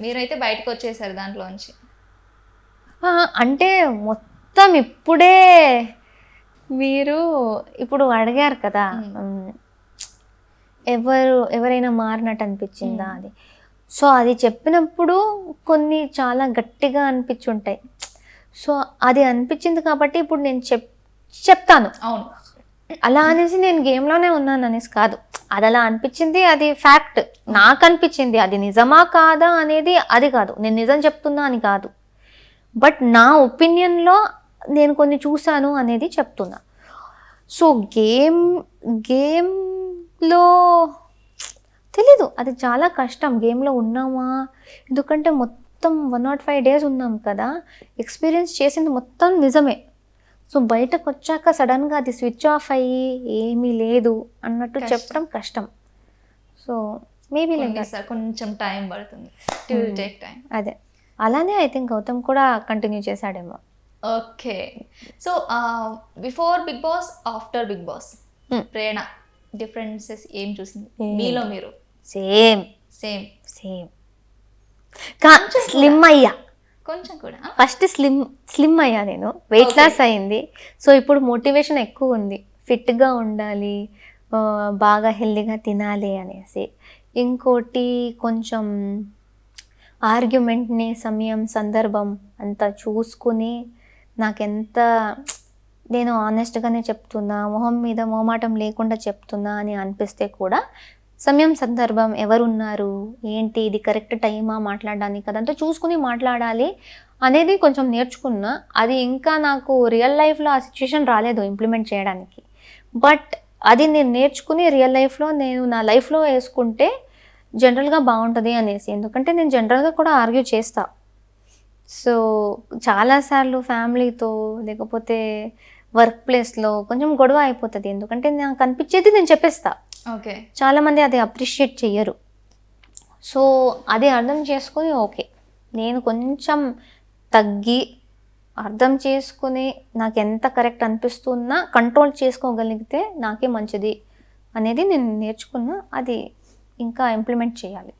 మీరైతే బయటకు వచ్చేసారు దాంట్లోంచి అంటే మొత్తం ఇప్పుడే మీరు ఇప్పుడు అడిగారు కదా ఎవరు ఎవరైనా మారినట్టు అనిపించిందా అది? సో అది చెప్పినప్పుడు కొన్ని చాలా గట్టిగా అనిపించుంటాయి. సో అది అనిపించింది కాబట్టి ఇప్పుడు నేను చెప్ చెప్తాను. అవును. అలా అనేసి నేను గేమ్లోనే ఉన్నాను అనేసి కాదు. అది అలా అనిపించింది అది ఫ్యాక్ట్ నాకు అనిపించింది అది నిజమా కాదా అనేది అది కాదు. నేను నిజం చెప్తున్నా అని కాదు. బట్ నా ఒపీనియన్లో నేను కొన్ని చూశాను అనేది చెప్తున్నా. సో గేమ్ గేమ్లో తెలీదు. అది చాలా కష్టం. గేమ్లో ఉన్నామా? ఎందుకంటే మొత్తం వన్ నాట్ ఫైవ్ డేస్ ఉన్నాం కదా. ఎక్స్పీరియన్స్ చేసింది మొత్తం నిజమే. సో బయటకు వచ్చాక సడన్గా అది స్విచ్ ఆఫ్ అయ్యి ఏమీ లేదు అన్నట్టు. చెప్పడం కష్టం. సో మేబీ కొంచెం టైం పడుతుంది. టు టేక్ టైం అదే. అలానే ఐ థింక్ గౌతమ్ కూడా continue చేశాడేమో. Okay. So before Bigg Boss after Bigg Boss. Prerana differences ఏం చూసింది. మీలో మీరు? సేమ్. సేమ్. సేమ్. స్లిమ్ అయ్యా. కొంచెం కూడా ఫస్ట్ స్లిమ్ స్లిమ్ అయ్యా నేను. వెయిట్. లాస్ అయింది. సో ఇప్పుడు మోటివేషన్ ఎక్కువ ఉంది. ఫిట్గా ఉండాలి బాగా హెల్దీగా తినాలి అనేసి. ఇంకోటి కొంచెం ఆర్గ్యుమెంట్ని సమయం సందర్భం అంతా చూసుకుని నాకెంత నేను ఆనెస్ట్గానే చెప్తున్నా మొహం మీద మొహమాటం లేకుండా చెప్తున్నా అని అనిపిస్తే కూడా సమయం సందర్భం ఎవరున్నారు? ఏంటి ఇది కరెక్ట్ టైమా మాట్లాడడానికి అదంతా చూసుకుని మాట్లాడాలి అనేది కొంచెం నేర్చుకున్నా. అది ఇంకా నాకు రియల్ లైఫ్లో ఆ సిచ్యుయేషన్ రాలేదు ఇంప్లిమెంట్ చేయడానికి. బట్ అది నేను నేర్చుకుని రియల్ లైఫ్లో నేను నా లైఫ్లో వేసుకుంటే జనరల్గా బాగుంటుంది అనేసి. ఎందుకంటే నేను జనరల్గా కూడా ఆర్గ్యూ చేస్తా. సో చాలాసార్లు ఫ్యామిలీతో లేకపోతే వర్క్ ప్లేస్లో కొంచెం గొడవ అయిపోతుంది. ఎందుకంటే నాకు అనిపించేది నేను చెప్పేస్తా. ఓకే చాలామంది అది అప్రిషియేట్ చెయ్యరు. సో అది అర్థం చేసుకొని ఓకే. నేను కొంచెం తగ్గి అర్థం చేసుకుని నాకు ఎంత కరెక్ట్ అనిపిస్తున్నా కంట్రోల్ చేసుకోగలిగితే నాకే మంచిది అనేది నేను నేర్చుకున్నా. అది ఇంకా ఇంప్లిమెంట్ చేయాలి.